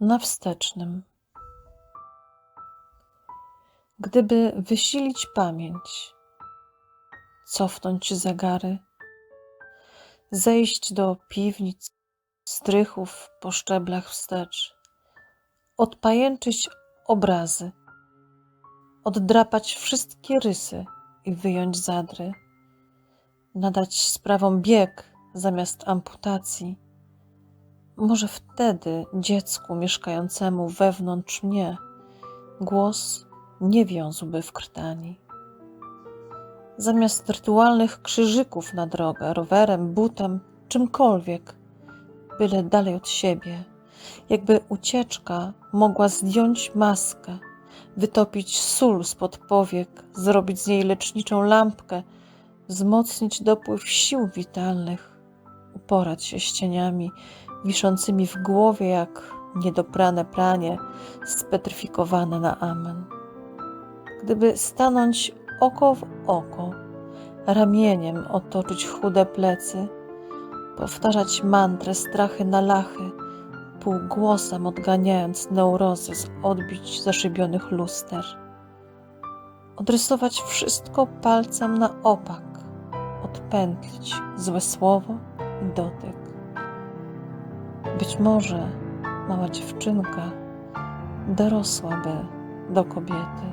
na wstecznym. Gdyby wysilić pamięć, cofnąć zegary, zejść do piwnic, strychów po szczeblach wstecz, odpajęczyć obrazy, oddrapać wszystkie rysy i wyjąć zadry, nadać sprawom bieg zamiast amputacji, może wtedy dziecku mieszkającemu wewnątrz mnie głos nie wiązłby w krtani. Zamiast rytualnych krzyżyków na drogę, rowerem, butem, czymkolwiek, byle dalej od siebie, jakby ucieczka mogła zdjąć maskę, wytopić sól spod powiek, zrobić z niej leczniczą lampkę, wzmocnić dopływ sił witalnych, uporać się z cieniami wiszącymi w głowie jak niedoprane pranie, spetryfikowane na amen. Gdyby stanąć oko w oko, ramieniem otoczyć chude plecy, powtarzać mantrę strachy na lachy, półgłosem odganiając neurozy z odbić zaszybionych luster. Odrysować wszystko palcem na opak, odpętlić złe słowo i dotyk. Być może mała dziewczynka dorosłaby do kobiety.